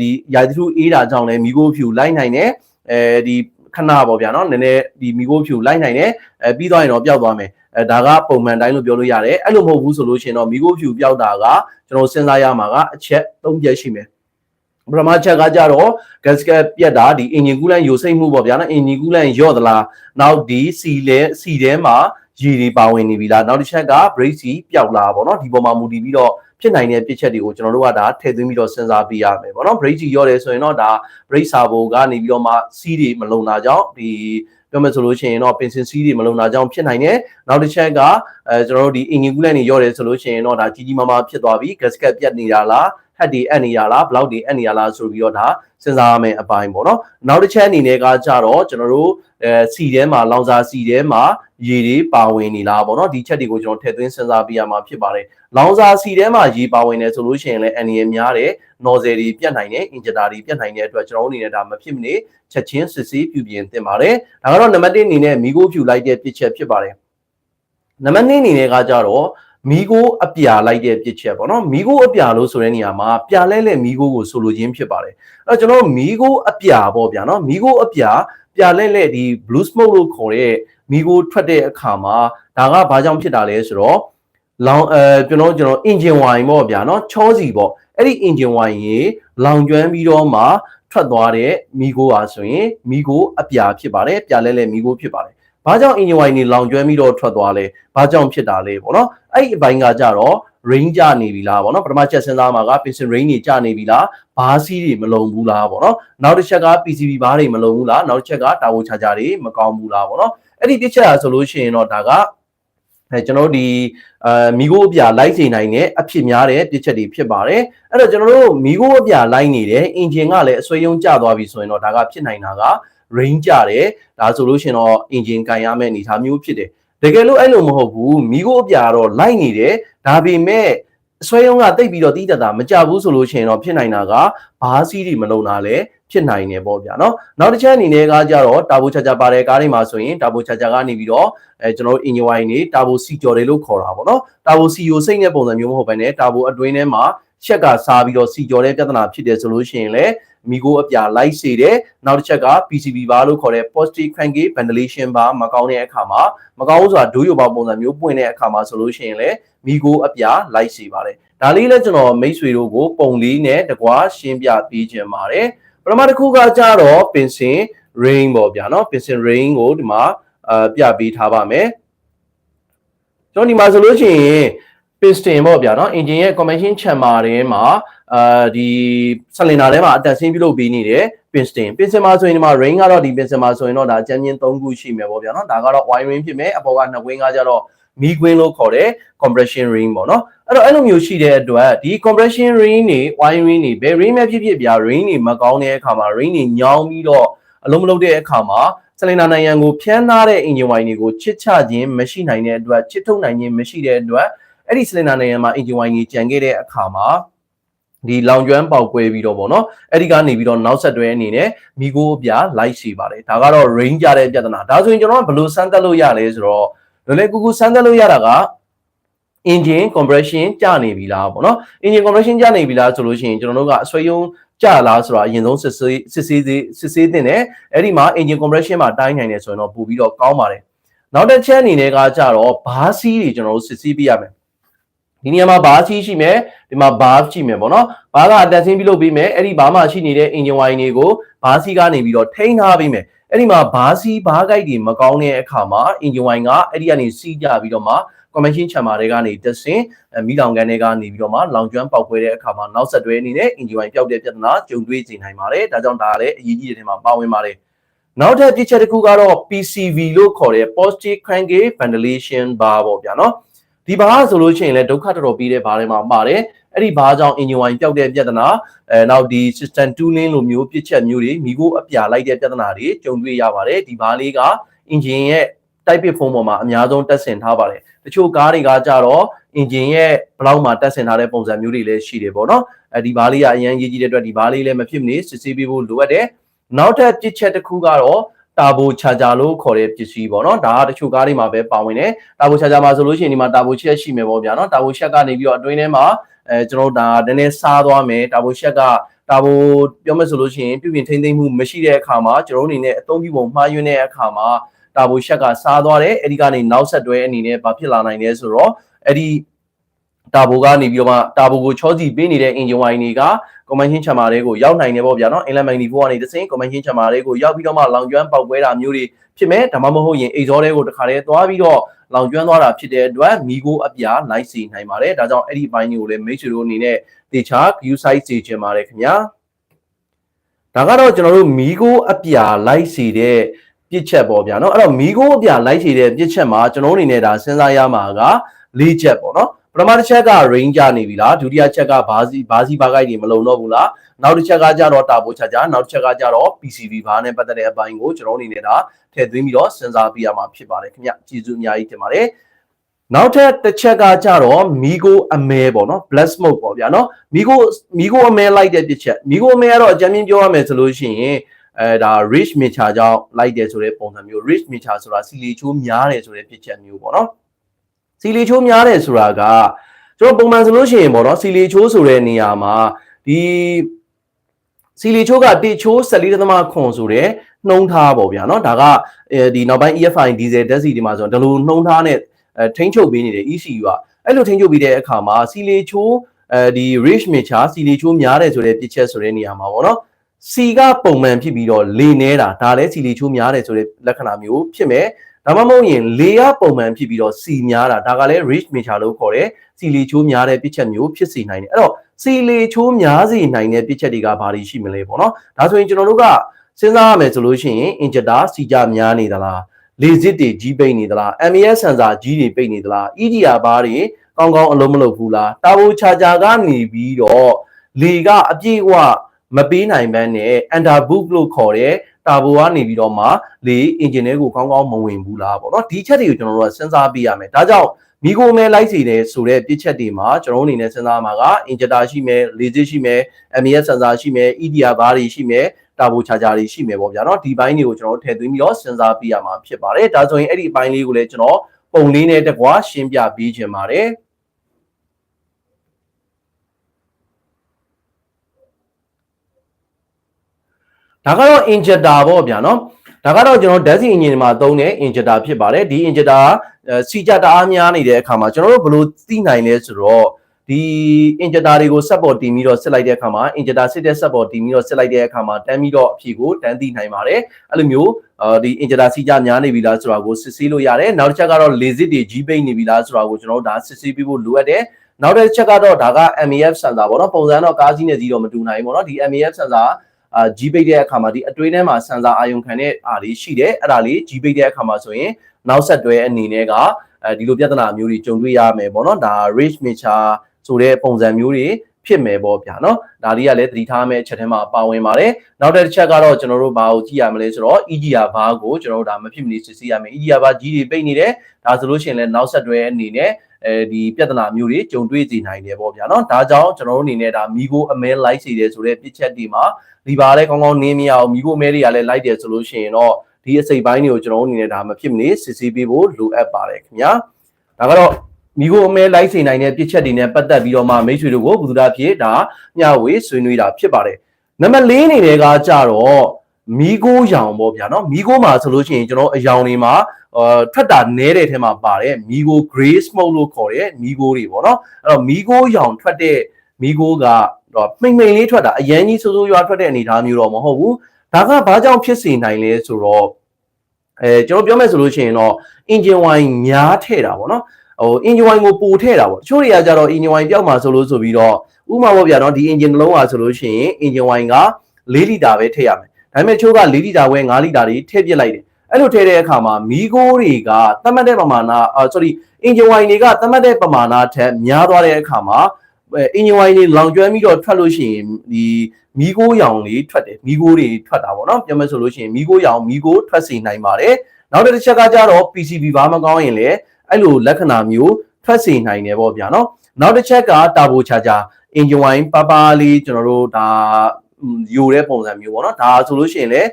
ဒီရာသီဥတုအေးတာကြောင့်လည်းမီးခိုးဖြူလိုက်နိုင်တယ်အဲဒီခဏပေါ့ဗျာနော်နည်းနည်းဒီမီကိုဖြူလိုက်နိုင်တယ်အဲပြီးသွားရင်တော့ပျောက်သွားမယ် အဲဒါကပုံမှန်တိုင်းလို့ပြောလို့ရတယ်အဲ့လိုမဟုတ်ဘူးဆိုလို့ရှိရင်တော့မီကိုဖြူပျောက်တာကကျွန်တော်စဉ်းစားရမှာကအချက်၃ချက်ရှိမယ်ပထမချက်ကကြတော့ gasket ပြက်တာဒီ engine coolant ယိုစိမ့်မှုပေါ့ဗျာနော် engine coolant ညော့သလားနောက်ဒီစီလဲစီထဲမှာရေတွေပါဝင်နေပြီလားနောက်တစ်ချက်က brake စီပျောက်လားပေါ့နော်ဒီပေါ်မှာမူတည်ပြီးတော့ဖြစ်နိုင်တဲ့ပြစ်ချက်တွေကိုကျွန်တော်တို့ကဒါထည့်သွင်းပြီးတော့စဉ်းစားပြရမယ်ပေါ့နော် brake ကြီးရောတယ်ဆိုရင်တော့ဒါ brake servo ကနေပြီးတော့မှစီးတွေမလုံတာကြောင့်ဒီ ပြောမယ်ဆိုလို့ရှိရင်တော့ပင်စင်စီးတွေမလုံတာကြောင့်ဖြစ်နိုင်တယ်နောက်တစ်ချက်ကအဲကျွန်တော်တို့ဒီ engine coolant တွေရောတယ်ဆိုလို့ရှိရင်တော့ဒါကြီးကြီးမားမားဖြစ်သွားပြီ gasket ပြတ်နေတာလားဟက်ဒီအက်နေရလားဘလောက်ဒီအက်နေရလားဆိုပြီးတော့ဒါစဉ်းစားရမယ်အပိုင်းပေါ့နော်နောက်တစ်ချက်အနေနဲ့ကကြတော့ကျွန်တော်တို့အဲစီထဲမှာလောင်စာစီထဲမှာ ရေတွေပါဝင်နေလားပေါ့နော်ဒီချက်တွေကိုကျွန်တော်ထည့်သွင်းစဉ်းစားပြရမှာဖြစ်ပါတယ်လောင်စာစီထဲမှာရေပါဝင်နေဆိုလို့ရှိရင်လည်းအန်ရီများတယ်နော်ဇယ်တွေပြတ်နိုင်တယ်အင်ဂျင်တာတွေပြတ်နိုင်တဲ့အတွက်ကျွန်တော်တို့အနေနဲ့ဒါမဖြစ်မနေချက်ချင်းစစ်ဆေးပြုပြင်သင့်ပါတယ်ဒါကတော့နံပါတ်1အနေနဲ့မိခိုးဖြူလိုက်တဲ့ပြစ်ချက်ဖြစ်ပါတယ်နံပါတ်2အနေနဲ့ကကြတော့မီးကိုအပြာလိုက်တဲ့ပြစ်ချက်ပေါ့နော်မီးကိုအပြာလို့ဆိုတဲ့နေရာမှာပြာလဲလဲမီးကိုကိုဆိုလိုခြင်းဖြစ်ပါတယ်အဲ့တော့ကျွန်တော်မီးကိုအပြာပေါ့ဗျာနော်မီးကိုအပြာပြာလဲလဲဒီ blue smoke လို့ခေါ်တဲ့ မီးကိုထွက်တဲ့အခါမှာဒါကဘာကြောင့်ဖြစ်တာလဲဆိုတော့လောင်အဲကျွန်တော်ကျွန်တော် engine wine ပေါ့ဗျာနော်ချောစီပေါ့အဲ့ဒီ engine wine ရေလောင်ကျွမ်းပြီးတော့မှထွက်သွားတဲ့မီးကိုပါဆိုရင်မီးကိုအပြာဖြစ်ပါတယ်ပြာလဲလဲမီးကိုဖြစ်ပါတယ်ဘာကြောင့် engine wine နေလောင်ကျွမ်းပြီးတော့ထွက်သွားလဲဘာကြောင့်ဖြစ်တာလဲပေါ့နော်အဲ့ဒီအပိုင်းကကြတော့ range ကြနေပြီလားပေါ့နော်ပထမချက်စဉ်းစားမှာက piston range တွေကြနေပြီလားဘားစီးတွေမလုံဘူးလားပေါ့နော်နောက်တစ်ချက်က PCB ဘားတွေမလုံဘူးလားနောက်တစ်ချက်ကတာဝိုချာချာတွေမကောင်းဘူးလားပေါ့နော် အဲ့ဒီပြစ်ချက်အားဆိုလို့ရှိရင်တော့ဒါကအဲကျွန်တော်တို့ဒီအာမီဂိုအပြာလိုက်ချိန်နိုင်တဲ့အဖြစ်များတဲ့ပြစ်ချက်တွေဖြစ်ပါတယ်အဲ့တော့ကျွန်တော်တို့မီဂိုအပြာလိုက်နေတယ်အင်ဂျင်ကလည်းအဆွေးယုံကျသွားပြီဆိုရင်တော့ဒါကဖြစ်နိုင်တာက range ကြတယ်ဒါဆိုလို့ရှိရင်တော့ engine ကန်ရမယ့်အနေအထားမျိုးဖြစ်တယ်တကယ်လို့အဲ့လိုမဟုတ်ဘူးမိခိုးအပြာတော့လိုက်နေတယ်ဒါပေမဲ့အဆွဲရုံးကတိတ်ပြီးတော့တီးတတာမကြဘူးဆိုလို့ရှိရင်တော့ဖြစ်နိုင်တာကဘားစီးတွေမလုံတာလည်း ဖြစ်နိုင်တယ်ပေါ့ဗျာနော်နောက်တစ်ချက်အနေနဲ့ကကြတော့တာဘိုချာချာပါတယ်ကားတွေမှာဆိုရင်တာဘိုချာချာကနေပြီးတော့အဲကျွန်တော်တို့အင်ဂျင်ဝိုင်နေတာဘိုစီကျော်တယ်လို့ခေါ်တာပေါ့နော်တာဘိုစီယိုစိတ်နဲ့ပုံစံမျိုးမဟုတ်ဘဲနဲ့တာဘိုအတွင်းထဲမှာချက်ကစားပြီးတော့စီကျော်တဲ့ပြဿနာဖြစ်တယ်ဆိုလို့ရှိရင်လည်းမီကိုအပြာလိုက်စေတယ်နောက်တစ်ချက်က PCB bar လို့ခေါ်တဲ့ positive crankgate ventilation bar မကောင်းတဲ့အခါမှာမကောင်းဘူးဆိုတာဒိုးရပေါပုံစံမျိုးပွင့်တဲ့အခါမှာဆိုလို့ရှိရင်လည်းမီကိုအပြာလိုက်စေပါတယ်ဒါလေးလည်းကျွန်တော်မိတ်ဆွေတို့ကိုပုံလေးနဲ့တကွာရှင်းပြပေးခြင်းပါတယ် ပထမတစ်ခုကကြတော့ပင်စင် rain ပေါ့ဗျာနော်ပင်စင် rain ကိုဒီမှာအာပြပေးထားပါမယ်ကျွန်တော်ဒီမှာဆိုလို့ရှိရင် piston ပေါ့ဗျာနော် engine ရဲ့ convention chamber ထဲမှာအာဒီ cylinder ထဲမှာအတက်ဆင်းပြုလုပ်ပေးနေတဲ့ piston piston မှာဆိုရင်ဒီမှာ ring ကတော့ဒီ piston မှာဆိုရင်တော့ဒါအကျဉ်းချင်း3ခုရှိမယ်ပေါ့ဗျာနော်ဒါကတော့ wire ring ဖြစ်မယ်အပေါ်ကနှစ်ဝင်းကကြတော့ မီးကွင်းလို့ခေါ်တဲ့ compression ring ပေါ့နော်အဲ့တော့အဲ့လိုမျိုးရှိတဲ့အတွက်ဒီ compression ring တွေ wire ring တွေဘယ် ring ပဲဖြစ်ဖြစ်ဗျာ ring တွေမကောင်းတဲ့အခါမှာ ring တွေညောင်းပြီးတော့အလုံးမလုံးတဲ့အခါမှာစလင်နာနိုင်ငံကိုဖျန်းသားတဲ့ engine wire တွေကိုချစ်ချခြင်းမရှိနိုင်တဲ့အတွက်ချစ်ထုတ်နိုင်ခြင်းမရှိတဲ့အတွက်အဲ့ဒီစလင်နာနိုင်ငံမှာ engine wire ကြီးကြံခဲ့တဲ့အခါမှာဒီလောင်ကျွမ်းပေါက်ကွဲပြီးတော့ဗောနော်အဲ့ဒီကနေပြီးတော့နောက်ဆက်တွဲအနေနဲ့မိကိုအပြလိုက်ရှိပါတယ်ဒါကတော့ range ကြတဲ့ပြဿနာဒါဆိုရင်ကျွန်တော်ကဘယ်လိုစမ်းသပ်လို့ရလဲဆိုတော့ လွယ်လွယ်ကူကူစမ်းသပ်လို့ရတာက engine compression ကျနေပြီလားပေါ့နော် engine compression ကျနေပြီလားဆိုလို့ရှိရင်ကျွန်တော်တို့ကအဆွဲယုံကျလားဆိုတာအရင်ဆုံးစစ်ဆေးစစ်ဆေးစစ်ဆေးတင်တယ်အဲ့ဒီမှာ engine compression မှာတိုင်းနိုင်တယ်ဆိုရင်တော့ပို့ပြီးတော့ကောင်းပါတယ်နောက်တစ်ချက်အနေနဲ့ကကြတော့ဘားစီးတွေကျွန်တော်တို့စစ်ဆေးပြရမယ်ဒီနေရာမှာဘားစီးရှိမယ်ဒီမှာဘားရှိမယ်ပေါ့နော်ဘားကအတက်ဆင်းပြုလုပ်ပြီးမယ်အဲ့ဒီဘားမှာရှိနေတဲ့ engine wire တွေကိုဘားစီးကနေပြီးတော့ထိန်းထားပြီးမယ် အဲ့ဒီမှာဘားစီးဘားဂိုက်တွေမကောင်းတဲ့အခါမှာ engine wire ကအဲ့ဒီကနေစီးကြပြီးတော့မှ convention chamber တွေကနေတဆင်မိလောင်ကန်တွေကနေပြီးတော့မှလောင်ကျွမ်းပေါက်ခွဲတဲ့အခါမှာနောက်ဆက်တွဲအနေနဲ့ engine wire ပျောက်တဲ့ပြဿနာကြုံတွေ့စေနိုင်ပါတယ်ဒါကြောင့်ဒါလည်းအရေးကြီးတဲ့နေရာမှာပါဝင်ပါတယ်နောက်ထပ်ပြချက်တစ်ခုကတော့ PCV လို့ခေါ်တဲ့ positive crankgate ventilation bar ပေါ့ဗျာနော်ဒီဘာဆိုလို့ရှိရင်လည်းဒုက္ခတော်တော်ပြီးတဲ့ဘာတွေမှာပါတယ် အဲ့ဒီဘာကြောင့် engine wire ပျောက်တဲ့ပြဿနာအဲနောက်ဒီ system tooling လိုမျိုးပြချက်မျိုးတွေမိကိုအပြာလိုက်တဲ့ပြဿနာတွေကြုံတွေ့ရပါတယ်ဒီဘာလေးက engine ရဲ့ type ဖုန်းပေါ်မှာအများဆုံးတက်ဆင်ထားပါတယ်တချို့ကားတွေကကြတော့ engine ရဲ့ဘလောက်မှာတက်ဆင်ထားတဲ့ပုံစံမျိုးတွေလည်းရှိတယ်ပေါ့နော်အဲဒီဘားလေးကအရင်ရေးကြည့်တဲ့အတွက်ဒီဘားလေးလည်းမဖြစ်မနေစစ်ဆေးပေးဖို့လိုအပ်တယ်နောက်ထပ်ပြစ်ချက်တစ်ခုကတော့တာဘိုချာဂျာလို့ခေါ်တဲ့ပစ္စည်းပေါ့နော်ဒါကတချို့ကားတွေမှာပဲပါဝင်တယ်တာဘိုချာဂျာမှာဆိုလို့ရှိရင်ဒီမှာတာဘိုချက်ရှိမယ်ပေါ့ဗျာနော်တာဘိုချက်ကနေပြီးတော့အတွင်းထဲမှာ အဲကျွန်တော်တို့ဒါနည်းနည်းစားသွားမယ်တာဘိုချက်ကတာဘိုပြောမယ်ဆိုလို့ရှိရင်ပြုပြင်ထိန်းသိမ်းမှုမရှိတဲ့အခါမှာကျွန်တော်တို့အနေနဲ့အသုံးပြုပုံမှားယွင်းတဲ့အခါမှာတာဘိုရှက်ကစားသွားတယ်အဲ့ဒီကနေနောက်ဆက်တွဲအနေနဲ့ဘာဖြစ်လာနိုင်လဲဆိုတော့အဲ့ဒီတာဘိုကနေပြီးတော့မှတာဘိုကိုချောစီပေးနေတဲ့ engine wire တွေက convention chamber တွေကိုရောက်နိုင်တယ်ပေါ့ဗျာနော် inlet manifold ကနေတစ်ဆင့် convention chamber တွေကိုရောက်ပြီးတော့မှလောင်ကျွမ်းပေါက်ကွဲတာမျိုးတွေဖြစ်မဲ့ဒါမှမဟုတ်ရင် exhaust တွေကိုတခါတည်းသွားပြီးတော့ လောင်ကျွမ်းသွားတာဖြစ်တဲ့အတွက်မီကိုအပြာလိုက်စီနိုင်ပါတယ်ဒါကြောင့်အဲ့ဒီဘိုင်းတွေကိုလည်း make sure တို့အနေနဲ့တေချာ view size စီချင်ပါတယ်ခင်ဗျာဒါကတော့ကျွန်တော်တို့မီကိုအပြာလိုက်စီတဲ့ပြစ်ချက်ပေါ့ဗျာเนาะအဲ့တော့မီကိုအပြလိုက်ချေတဲ့ပြစ်ချက်မှာကျွန်တော်အနေနဲ့ဒါစဉ်းစားရမှာက၄ချက်ပေါ့เนาะ ပထမတစ်ချက်က range ကြနေပြီလားဒုတိယချက်ကဘာစီဘာစီဘာဂိုက်တွေမလုံတော့ဘူးလားနောက်တစ်ချက်ကကြတော့တာဘိုချာချာနောက်တစ်ချက်ကကြတော့ PCB ဘာနဲ့ပတ်သက်တဲ့အပိုင်းကိုကျွန်တော်အနေနဲ့ဒါထည့်သွင်းပြီးတော့စဉ်းစားပြရမှာဖြစ်ပါတယ်ခင်ဗျကျေးဇူးအများကြီးတင်ပါတယ်နောက်ထပ်တစ်ချက်ကကြတော့မီကိုအမဲပေါ့နော် black smoke ပေါ့ဗျာနော်မီကိုမီကိုအမဲလိုက်တဲ့ပြစ်ချက်မီကိုအမဲကတော့အကြမ်းမြင်ပြောရမယ်ဆိုလို့ရှိရင်အဲဒါ rich mixture ကြောင့်လိုက်တယ်ဆိုတဲ့ပုံစံမျိုး rich mixture ဆိုတာစီလီချိုးများတယ်ဆိုတဲ့ဖြစ်ချက်မျိုးပေါ့နော် စီလီချိုးများတယ်ဆိုတာကကျွန်တော်ပုံမှန်ဆိုလို့ရှိရင်ပေါ့နော်စီလီချိုးဆိုတဲ့နေရာမှာဒီစီလီချိုးကတေချိုး14.9ခွန်ဆိုတဲ့နှုံးထားပေါ့ဗျာနော်ဒါကဒီနောက်ပိုင်း EFI diesel ဓာတ်စီဒီမှာဆိုတော့ဒီလိုနှုံးထားနဲ့ထိန်းချုပ်ပေးနေတဲ့ ECU ကအဲ့လိုထိန်းချုပ်ပြီးတဲ့အခါမှာစီလီချိုးအဲဒီ rich mixture စီလီချိုးများတယ်ဆိုတဲ့ပြစ်ချက်ဆိုတဲ့နေရာမှာပေါ့နော်စီကပုံမှန်ဖြစ်ပြီးတော့လေနေတာဒါလည်းစီလီချိုးများတယ်ဆိုတဲ့လက္ခဏာမျိုးဖြစ်မယ် ဒါမှမဟုတ်ရင်လေကပုံမှန်ဖြစ်ပြီးတော့စီများတာဒါကလည်း rich mixture လို့ခေါ်တဲ့စီလီချိုးများတဲ့ပြစ်ချက်မျိုးဖြစ်စေနိုင်တယ်အဲ့တော့စီလီချိုးများစေနိုင်တဲ့ပြစ်ချက်တွေကဘာတွေရှိမလဲပေါ့နော်ဒါဆိုရင်ကျွန်တော်တို့ကစဉ်းစားရမယ်ဆိုလို့ရှိရင် injector စီကြများနေသလားလေစစ်တွေကြီးပိတ်နေသလား MES sensor ကြီးတွေပိတ်နေသလား EDR ဘားတွေကောင်းကောင်းအလုံးမလုပ်ဘူးလားတာဘိုချာချာကနေပြီးတော့လေကအပြည့်အဝမပေးနိုင်ဘဲနဲ့ underbook လို့ခေါ်တဲ့ တာဘိုကနေပြီးတော့မှလေ engine တွေကိုကောင်းကောင်းမဝင်ဘူးလားပေါ့နော်ဒီချက်တွေကိုကျွန်တော်တို့ကစဉ်းစားပြရမယ်ဒါကြောင့် မိโกမဲလိုက်စီတယ်ဆိုတဲ့ပြစ်ချက်တွေမှာကျွန်တော်တို့အနေနဲ့စဉ်းစားမှာက injector ရှိမယ် laser ရှိမယ် MES sensor ရှိမယ် EDR bar တွေရှိမယ် turbo charger တွေရှိမယ်ပေါ့ဗျာเนาะဒီဘိုင်းတွေကိုကျွန်တော်ထည့်သွင်းပြီးတော့စဉ်းစားပြရမှာဖြစ်ပါတယ်ဒါဆိုရင်အဲ့ဒီအပိုင်းလေးကိုလည်းကျွန်တော်ပုံလေးနဲ့တကွာရှင်းပြပေးခြင်းပါတယ် ဒါကတော့ injector ပေါ့ဗျာနော်ဒါကတော့ကျွန်တော်ဓာတ်ဆီအင်ဂျင်မှာသုံးတဲ့ injector ဖြစ်ပါတယ်ဒီ injector စီကြတအားများနေတဲ့အခါမှာကျွန်တော်တို့ဘယ်လိုသိနိုင်လဲဆိုတော့ဒီ injector တွေကို support တင်ပြီးတော့စစ်လိုက်တဲ့အခါမှာ injector စစ်တဲ့ support တင်ပြီးတော့စစ်လိုက်တဲ့အခါမှာတန်းပြီးတော့အဖြေကိုတန်းသိနိုင်ပါတယ်အဲ့လိုမျိုးဒီ injector စီကြများနေပြီလားဆိုတာကိုစစ်ဆေးလို့ရတယ်နောက်တစ်ချက်ကတော့ laser တွေ G bait နေပြီလားဆိုတာကိုကျွန်တော်တို့ဒါစစ်ဆေးပြီးဖို့လိုအပ်တယ်နောက်တစ်ချက်ကတော့ဒါက MAF sensor ပေါ့နော်ပုံစံတော့ကားကြီးနဲ့ကြီးတော့မတူနိုင်ဘူးပေါ့နော်ဒီ MAF sensor က အာ G ပိတ်တဲ့အခါမှာဒီအတွင်းထဲမှာဆန်စာအာယုံခံတဲ့အားလေးရှိတယ်အဲ့ဒါလေး G ပိတ်တဲ့အခါမှာဆိုရင်နောက်ဆက်တွဲအနေနဲ့ကအဲဒီလိုပြဿနာမျိုးတွေကြုံတွေ့ရမယ်ပေါ့နော်ဒါ rich nature ဆိုတဲ့ပုံစံမျိုးတွေဖြစ်မယ်ပေါ့ဗျာနော်ဒါလေးကလည်းသတိထားမယ့်အချက်ထဲမှာပါဝင်ပါတယ်နောက်တစ်ချက်ကတော့ကျွန်တော်တို့ဘာကိုကြည့်ရမလဲဆိုတော့ EGR bar ကိုကျွန်တော်တို့ဒါမဖြစ်မနေစစ်ဆေးရမယ် EGR bar ကြီးတွေပိတ်နေတယ်ဒါဆိုလို့ရှိရင်လည်းနောက်ဆက်တွဲအနေနဲ့ အဲဒီပြဿနာမျိုးတွေကြုံတွေ့စေနိုင်တယ်ပေါ့ဗျာနော်ဒါကြောင့်ကျွန်တော်တို့အနေနဲ့ဒါမိကိုအမဲလိုက်စေတယ်ဆိုတဲ့ပြစ်ချက်တွေမှာဒီပါလဲကောင်းကောင်းနင်းမရအောင်မိကိုအမဲတွေကလည်းလိုက်တယ်ဆိုလို့ရှိရင်တော့ဒီအစိပ်ပိုင်းတွေကိုကျွန်တော်တို့အနေနဲ့ဒါမဖြစ်မနေစစ်ဆေးပေးဖို့လိုအပ်ပါတယ်ခင်ဗျာဒါကတော့မိကိုအမဲလိုက်စေနိုင်တဲ့ပြစ်ချက်တွေနဲ့ပတ်သက်ပြီးတော့မှမိတ်ဆွေတို့ကိုဘုရားဖြစ်ဒါမျှဝေဆွေးနွေးတာဖြစ်ပါတယ်နံပါတ်၄အနေနဲ့ကကြတော့ မီးကိုရောင်ပေါ့ဗျာနော်မီးကိုမှာဆိုလို့ရှိရင်ကျွန်တော်အယောင်တွေမှာအာထွက်တာနဲတဲ့ထဲမှာပါတယ်မီးကို gray smoke လို့ခေါ်တဲ့မီးကိုတွေပေါ့နော်အဲ့တော့မီးကိုရောင်ထွက်တဲ့မီးကိုကတော့မှိန်မှိန်လေးထွက်တာအရန်ကြီးစိုးစိုးရွားထွက်တဲ့အနေအထားမျိုးတော့မဟုတ်ဘူးဒါကဘာကြောင့်ဖြစ်စေနိုင်လဲဆိုတော့အဲကျွန်တော်ပြောမယ်ဆိုလို့ရှိရင်တော့ engine wine များထည့်တာပေါ့နော်ဟို engine wine ကိုပိုထည့်တာပေါ့တချို့တွေကကြတော့ engine wine ပျောက်မှာဆိုလို့ဆိုပြီးတော့ဥမာပေါ့ဗျာနော်ဒီ engine တစ်လုံးอ่ะဆိုလို့ရှိရင် engine wine က4လီတာပဲထည့်ရမယ် ဒါပေမဲ့ချိုးက4လီတာဝဲ5လီတာတွေထည့်ပြစ်လိုက်တယ်အဲ့လိုထည့်တဲ့အခါမှာမီးခိုးတွေကသတ်မှတ်တဲ့ပမာဏအာ sorry engine wine တွေကသတ်မှတ်တဲ့ပမာဏထက်များသွားတဲ့အခါမှာ engine wine တွေလောင်ကျွမ်းပြီးတော့ထွက်လို့ရှိရင်ဒီမီးခိုးရောင်တွေထွက်တယ်မီးခိုးတွေထွက်တာပေါ့နော်ပြောမယ်ဆိုလို့ရှိရင်မီးခိုးရောင်မီးခိုးထွက်စေနိုင်ပါတယ်နောက်တစ်ချက်ကကြတော့ PCB ဘာမှမကောင်းရင်လည်းအဲ့လိုလက္ခဏာမျိုးထွက်စေနိုင်တယ်ပေါ့ဗျာနော်နောက်တစ်ချက်က turbo charger engine wine ပပလေးကျွန်တော်တို့ဒါ ယူတဲ့ပုံစံမျိုးပေါ့နော်ဒါဆိုလို့ရှိရင်လည်း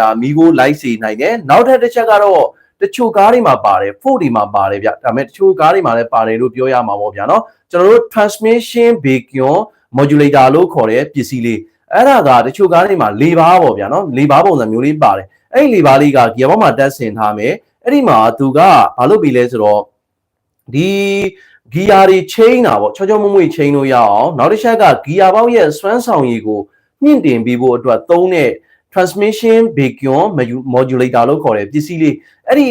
ဒါမီးကိုလိုက်စေနိုင်တယ်နောက်ထပ်တစ်ချက်ကတော့တချို့ကားတွေမှာပါတယ်ဖို့တွေမှာပါတယ်ဗျဒါပေမဲ့တချို့ကားတွေမှာလည်းပါတယ်လို့ပြောရမှာပေါ့ဗျာနော်ကျွန်တော်တို့ transmission vacuum modulator လို့ခေါ်တဲ့ပစ္စည်းလေးအဲ့ဒါကတချို့ကားတွေမှာ၄ပါးပေါ့ဗျာနော်၄ပါးပုံစံမျိုးလေးပါတယ်အဲ့ဒီ၄ပါးလေးကဂီယာဘောမှာတက်ဆင်ထားမယ်အဲ့ဒီမှာသူကဘာလုပ်ပြီးလဲဆိုတော့ဒီဂီယာတွေချိန်တာပေါ့ချောချောမွေ့မွေ့ချိန်လို့ရအောင်နောက်တစ်ချက်ကဂီယာပေါင်းရဲ့စွမ်းဆောင်ရည်ကို မြင့်တင်ပြီးဖို့အတွက်သုံးတဲ့ transmission vacuum modulator လို့ခေါ်တဲ့ပစ္စည်းလေးအဲ့ဒီ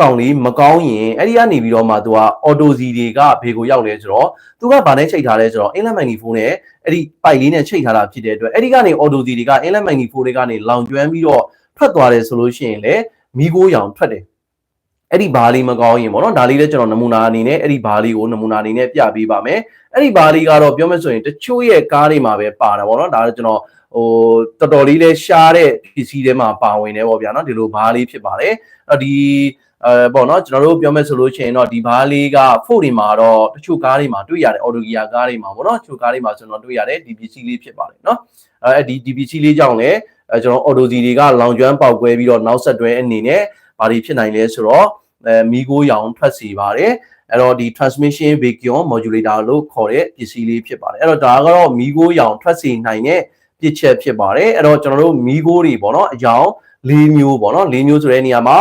ကောင်လေးမကောင်းရင်အဲ့ဒီကနေပြီးတော့မှသူက auto Z တွေကဘေကိုရောက်လဲဆိုတော့သူကဗာနဲ့ချိန်ထားလဲဆိုတော့ inlet manifold နဲ့အဲ့ဒီပိုက်လေးနဲ့ချိန်ထားတာဖြစ်တဲ့အတွက်အဲ့ဒီကနေ auto Z တွေက inlet manifold တွေကနေလောင်ကျွမ်းပြီးတော့ထွက်သွားတယ်ဆိုလို့ရှိရင်လေမီးကိုရောင်ထွက်တယ် အဲ့ဒီဘားလေးမကောင်းရင်ပေါ့နော်ဒါလေးလည်းကျွန်တော်နမူနာအနေနဲ့အဲ့ဒီဘားလေးကိုနမူနာအနေနဲ့ပြပေးပါမယ်အဲ့ဒီဘားလေးကတော့ပြောမယ်ဆိုရင်တချို့ရဲ့ကားတွေမှာပဲပါတာပေါ့နော်ဒါလည်းကျွန်တော်ဟိုတော်တော်လေးလဲရှားတဲ့ PC ထဲမှာပါဝင်နေပေါ့ဗျာနော်ဒီလိုဘားလေးဖြစ်ပါတယ်အဲ့ဒီအဲပေါ့နော်ကျွန်တော်တို့ပြောမယ်ဆိုလို့ရှိရင်တော့ဒီဘားလေးကဖို့တွေမှာတော့တချို့ကားတွေမှာတွေ့ရတယ်အော်တိုဂီယာကားတွေမှာပေါ့နော်တချို့ကားတွေမှာကျွန်တော်တွေ့ရတယ်ဒီ PC လေးဖြစ်ပါတယ်နော်အဲဒီ DPC လေးကြောင့်လည်းအဲကျွန်တော်အော်တိုစီတွေကလောင်ကျွမ်းပေါက်ကွဲပြီးတော့နောက်ဆက်တွဲအနေနဲ့ဘာတွေဖြစ်နိုင်လဲဆိုတော့အဲ မီးကိုရောင်ထွက်စီပါတယ်အဲ့တော့ဒီ transmission vacuum modulator လို့ခေါ်တဲ့ပစ္စည်းလေးဖြစ်ပါတယ်အဲ့တော့ဒါကတော့မီးကိုရောင်ထွက်စီနိုင်တဲ့ပြစ်ချက်ဖြစ်ပါတယ်အဲ့တော့ကျွန်တော်တို့မီးကိုတွေပေါ့နော်အကြောင်း၄မျိုးပေါ့နော်၄မျိုးဆိုတဲ့နေရာမှာ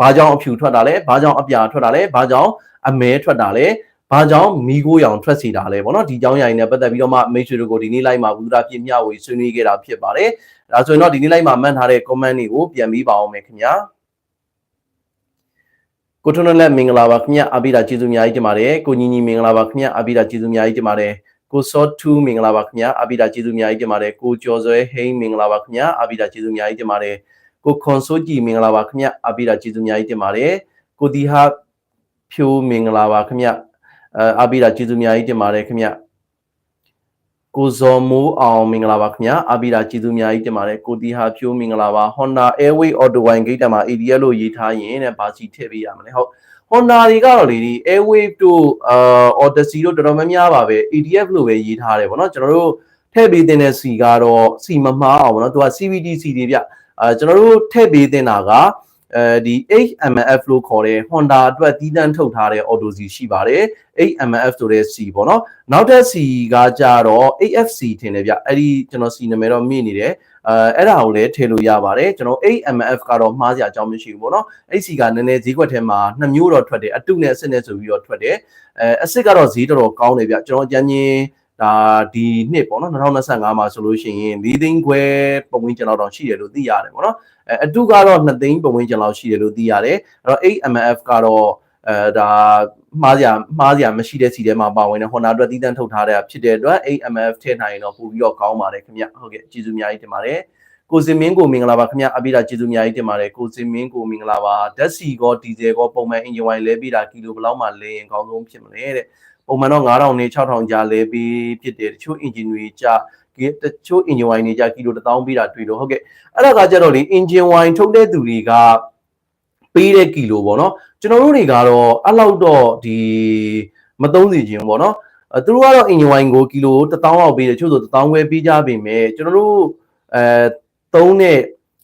ဘာကြောင့်အဖြူထွက်တာလဲဘာကြောင့်အပြာထွက်တာလဲဘာကြောင့်အမဲထွက်တာလဲဘာကြောင့်မီးကိုရောင်ထွက်စီတာလဲပေါ့နော်ဒီကြောင်းရိုင်းနဲ့ပတ်သက်ပြီးတော့မှမိတ်ဆွေတို့ကိုဒီနေ့လိုက်မှာဘူးသားပြမျှဝေဆွေးနွေးခဲ့တာဖြစ်ပါတယ်ဒါဆိုရင်တော့ဒီနေ့လိုက်မှာမှတ်ထားတဲ့ comment တွေကိုပြန်ပြီးပါအောင်မယ်ခင်ဗျာ ကိုထွန်းလက်မင်္ဂလာပါခင်ဗျအဘိဓာကျေးဇူးအများကြီးတင်ပါတယ်ကိုညီညီမင်္ဂလာပါခင်ဗျအဘိဓာကျေးဇူးအများကြီးတင်ပါတယ်ကိုစော2မင်္ဂလာပါခင်ဗျအဘိဓာကျေးဇူးအများကြီးတင်ပါတယ်ကိုကျော်စွဲဟိန်းမင်္ဂလာပါခင်ဗျအဘိဓာကျေးဇူးအများကြီးတင်ပါတယ်ကိုခွန်စိုးကြည်မင်္ဂလာပါခင်ဗျအဘိဓာကျေးဇူးအများကြီးတင်ပါတယ်ကိုတီဟာဖြိုးမင်္ဂလာပါခင်ဗျအဘိဓာကျေးဇူးအများကြီးတင်ပါတယ်ခင်ဗျ ကိုဇော်မိုးအောင်မင်္ဂလာပါခင်ဗျာအာဘီရာကျေးဇူးအများကြီးတင်ပါတယ်ကိုတီဟာဖြိုးမင်္ဂလာပါ Honda Airway Auto Wine Gate မှာ ADL လို့ရေးထားရင်တဲ့ဘာစီထည့်ပေးရမလဲဟုတ် Honda တွေကတော့လေဒီ Airway တို့အာ Odyssey တို့တော်တော်များများပါပဲ ADF လို့ပဲရေးထားတယ်ဗောနော်ကျွန်တော်တို့ထည့်ပေးတဲ့စီကတော့စီမမှားအောင်ဗောနော်သူက CVDC တွေဗျအာကျွန်တော်တို့ထည့်ပေးတဲ့တာက အဲဒီ HMF လို့ခေါ်တဲ့ Honda အတွက်တီးတန်းထုတ်ထားတဲ့ Auto C ရှိပါတယ် HMF ဆိုတဲ့ C ပေါ့နော်နောက်ထပ် C ကကြတော့ AFC ထင်တယ်ဗျအဲ့ဒီကျွန်တော် C နာမည်တော့မြင်နေတယ်အဲအဲ့ဒါကိုလည်းထည့်လို့ရပါတယ်ကျွန်တော် HMF ကတော့မှားစရာအကြောင်းမရှိဘူးပေါ့နော်အဲ့ C ကနည်းနည်းဈေးကွက်ထဲမှာနှစ်မျိုးတော့ထွက်တယ်အတုနဲ့အစစ်နဲ့ဆိုပြီးတော့ထွက်တယ်အဲအစစ်ကတော့ဈေးတော်တော်ကောင်းတယ်ဗျကျွန်တော်အကြမ်းချင်း ဒါဒီနှစ်ပေါ့နော်2025မှာဆိုလို့ရှိရင်၄သိန်းခွဲပုံဝင်ကျွန်တော်တော့ရှိတယ်လို့သိရတယ်ပေါ့နော်အဲအတုကတော့2သိန်းပုံဝင်ကျွန်တော်ရှိတယ်လို့သိရတယ်အဲ့တော့ HMF ကတော့အဲဒါမှားစရာမှားစရာမရှိတဲ့စီထဲမှာပါဝင်တဲ့ Honda အတွက်တည်တံ့ထုတ်ထားတဲ့ဖြစ်တဲ့အတွက် AMF ထည့်နိုင်ရင်တော့ပို့ပြီးတော့ကောင်းပါတယ်ခင်ဗျဟုတ်ကဲ့ကျေးဇူးအများကြီးတင်ပါတယ်ကိုစင်မင်းကိုမင်္ဂလာပါခင်ဗျအပိဒါကျေးဇူးအများကြီးတင်ပါတယ်ကိုစင်မင်းကိုမင်္ဂလာပါဓာတ်စီကောဒီဇယ်ကောပုံမှန်အင်ဂျင်ဝိုင်လဲပြီးတာကီလိုဘယ်လောက်မှလဲရင်အကောင်းဆုံးဖြစ်မလဲတဲ့ ပုံမှန်တော့9000နဲ့6000ကြားလဲပြီးဖြစ်တယ်တချို့အင်ဂျင်တွေကြာတချို့အင်ဂျင်ဝိုင်တွေကြာကီလို1000ပြီးတာတွေ့လို့ဟုတ်ကဲ့အဲ့ဒါကကြတော့လေအင်ဂျင်ဝိုင်ထုတ်တဲ့သူတွေကပေးတဲ့ကီလိုပေါ့နော်ကျွန်တော်တို့တွေကတော့အဲ့လောက်တော့ဒီမသုံးစီခြင်းပေါ့နော်အဲသူတို့ကတော့အင်ဂျင်ဝိုင်ကိုကီလို1000လောက်ပေးတယ်ချို့ဆို1000ခွဲပေးကြပေမဲ့ကျွန်တော်တို့အဲသုံးတဲ့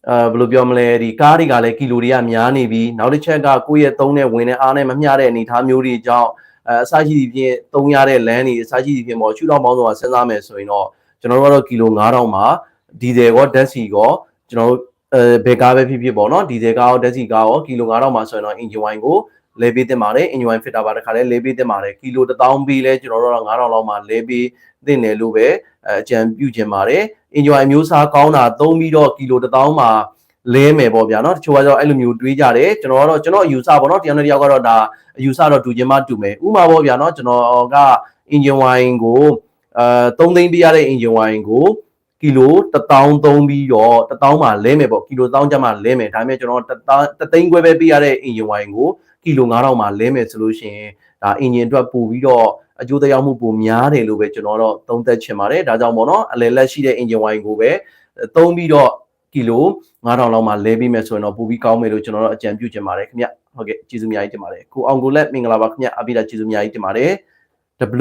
အဲဘယ်လိုပြောမလဲဒီကားတွေကလည်းကီလိုတွေကများနေပြီနောက်တစ်ချက်ကကိုယ့်ရဲ့သုံးတဲ့ဝင်တဲ့အားနဲ့မမျှတဲ့အနေအထားမျိုးတွေကြောင့် အဲအစရှိသည်ဖြင့်သုံးရတဲ့လမ်းတွေအစရှိသည်ဖြင့်ပေါ့ရှုထောင့်ပေါင်းဆိုတာစဉ်းစားမယ်ဆိုရင်တော့ကျွန်တော်တို့ကတော့ကီလို9000မှာဒီဇယ်ကောဓာတ်ဆီကောကျွန်တော်တို့အဲဘယ်ကားပဲဖြစ်ဖြစ်ပေါ့နော်ဒီဇယ်ကားရောဓာတ်ဆီကားရောကီလို9000မှာဆိုရင်တော့ engine wine ကိုလဲပေးတင်ပါတယ် engine wine fitter ပါတခါလဲလဲပေးတင်ပါတယ်ကီလို1000ပေးလဲကျွန်တော်တို့တော့9000လောက်မှာလဲပေးတင်တယ်လို့ပဲအကြံပြုချင်ပါတယ် engine wine မျိုးစားကောင်းတာသုံးပြီးတော့ကီလို1000မှာ လဲမယ်ပေါ့ဗျာเนาะတချို့ကတော့အဲ့လိုမျိုးတွေးကြတယ်ကျွန်တော်ကတော့ကျွန်တော်အယူဆပေါ့เนาะတယောက်နဲ့တယောက်ကတော့ဒါအယူဆတော့တူချင်းမှတူမယ်ဥမာပေါ့ဗျာเนาะကျွန်တော်က engine wine ကိုအဲ3သိန်းပြရတဲ့ engine wine ကိုကီလို1000သုံးပြီးတော့1000မှာလဲမယ်ပေါ့ကီလို1000ကျမှလဲမယ်ဒါပေမဲ့ကျွန်တော်1000သိန်းခွဲပဲပြရတဲ့ engine wine ကိုကီလို9000မှာလဲမယ်ဆိုလို့ရှိရင်ဒါ engine အတွက်ပို့ပြီးတော့အကျိုးသက်ရောက်မှုပိုများတယ်လို့ပဲကျွန်တော်တော့သုံးသပ်ချင်ပါတယ်ဒါကြောင့်ပေါ့နော်အလယ်လက်ရှိတဲ့ engine wine ကိုပဲသုံးပြီးတော့ ကီလို9000လောက်မှလဲပြီးမယ်ဆိုရင်တော့ပိုပြီးကောင်းမယ်လို့ကျွန်တော်တို့အကြံပြုချင်ပါတယ်ခင်ဗျဟုတ်ကဲ့ကျေးဇူးအများကြီးတင်ပါတယ်ကိုအောင်ကိုလက်မင်္ဂလာပါခင်ဗျအပိဒါကျေးဇူးအများကြီးတင်ပါတယ်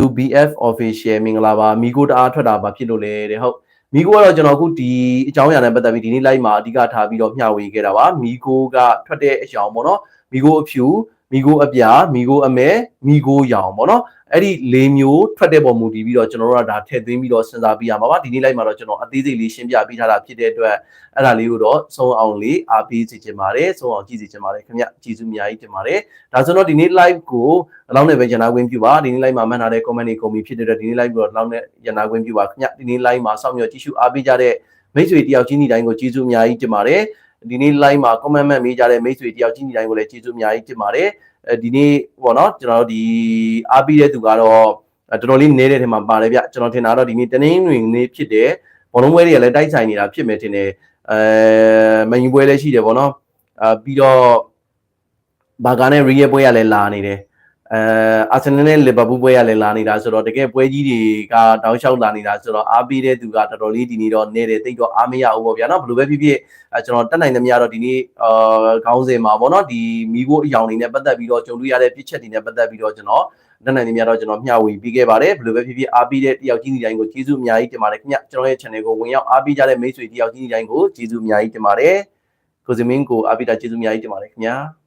WBF official မင်္ဂလာပါမိကိုတအားထွက်တာပါဖြစ်လို့လေတဲ့ဟုတ်မိကိုကတော့ကျွန်တော်အခုဒီအကြောင်းအရာနဲ့ပတ်သက်ပြီးဒီနေ့ live မှာအဓိကထားပြီးတော့မျှဝေခဲ့တာပါမိကိုကထွက်တဲ့အကြောင်းပေါ့နော်မိကိုအဖြူ မိကိုအပြာမိကိုအမဲမိကိုရောင်ပေါ့နော်အဲ့ဒီ၄မျိုးထွက်တဲ့ပုံမူတည်ပြီးတော့ကျွန်တော်တို့ကဒါထည့်သွင်းပြီးတော့စဉ်းစားပြရမှာပါဒီနေ့ live မှာတော့ကျွန်တော်အသေးစိတ်လေးရှင်းပြပေးထားတာဖြစ်တဲ့အတွက်အဲ့ဒါလေးကိုတော့ဆုံးအောင်လေးအားပေးစီချင်ပါတယ်ဆုံးအောင်ကြည့်စီချင်ပါတယ်ခင်ဗျကျေးဇူးအများကြီးတင်ပါတယ်ဒါဆိုတော့ဒီနေ့ live ကိုအလောင်းနဲ့ပဲရန်နာခွင့်ပြုပါဒီနေ့ live မှာမှတ်ထားတဲ့ comment တွေကုန်ပြီဖြစ်တဲ့အတွက်ဒီနေ့ live ကိုတော့အလောင်းနဲ့ရန်နာခွင့်ပြုပါခင်ဗျဒီနေ့ live မှာစောင့်မျှော်ကြည့်ရှုအားပေးကြတဲ့မိတ်ဆွေတယောက်ချင်းဒီတိုင်းကိုကျေးဇူးအများကြီးတင်ပါတယ် ဒီနေ့ live မှာ comment မှတ်မေးကြတဲ့မိတ်ဆွေတယောက်ချင်းဒီတိုင်းကိုလည်းကျေးဇူးအများကြီးတင်ပါတယ်အဲဒီနေ့ပေါ့နော်ကျွန်တော်တို့ဒီအားပေးတဲ့သူကတော့တော်တော်လေးနေတဲ့ထဲမှာပါတယ်ဗျကျွန်တော်ထင်တာတော့ဒီနေ့တနင်္ဂနွေနေ့ဖြစ်တယ်ဘောလုံးပွဲတွေကလည်းတိုက်ဆိုင်နေတာဖြစ်မယ်ထင်တယ်အဲမန်ယူပွဲလည်းရှိတယ်ပေါ့နော်အာပြီးတော့ဘာကာနဲ့ရီယယ်ပွဲကလည်းလာနေတယ် အဲအာဆင်နယ်နဲ့လီဗာပူးပွဲကလည်းလာနေတာဆိုတော့တကယ်ပွဲကြီးတွေကတောင်းလျှောက်လာနေတာဆိုတော့အားပေးတဲ့သူကတော်တော်လေးဒီနေ့တော့နေတယ်တိတ်တော့အားမရဘူးပေါ့ဗျာနော်ဘယ်လိုပဲဖြစ်ဖြစ်အဲကျွန်တော်တက်နိုင်သမျှတော့ဒီနေ့အာခေါင်းစဉ်မှာပေါ့နော်ဒီမီးဖို့အယောင်တွေနဲ့ပတ်သက်ပြီးတော့ကြုံတွေ့ရတဲ့ပြစ်ချက်တွေနဲ့ပတ်သက်ပြီးတော့ကျွန်တော်တက်နိုင်သမျှတော့ကျွန်တော်မျှဝေပြီးခဲ့ပါတယ်ဘယ်လိုပဲဖြစ်ဖြစ်အားပေးတဲ့တယောက်ချင်းဒီတိုင်းကိုကျေးဇူးအများကြီးတင်ပါတယ်ခင်ဗျကျွန်တော်ရဲ့ channel ကိုဝင်ရောက်အားပေးကြတဲ့မိတ်ဆွေတယောက်ချင်းဒီတိုင်းကိုကျေးဇူးအများကြီးတင်ပါတယ်ကိုစမင်းကိုအားပေးတာကျေးဇူးအများကြီးတင်ပါတယ်ခင်ဗျာ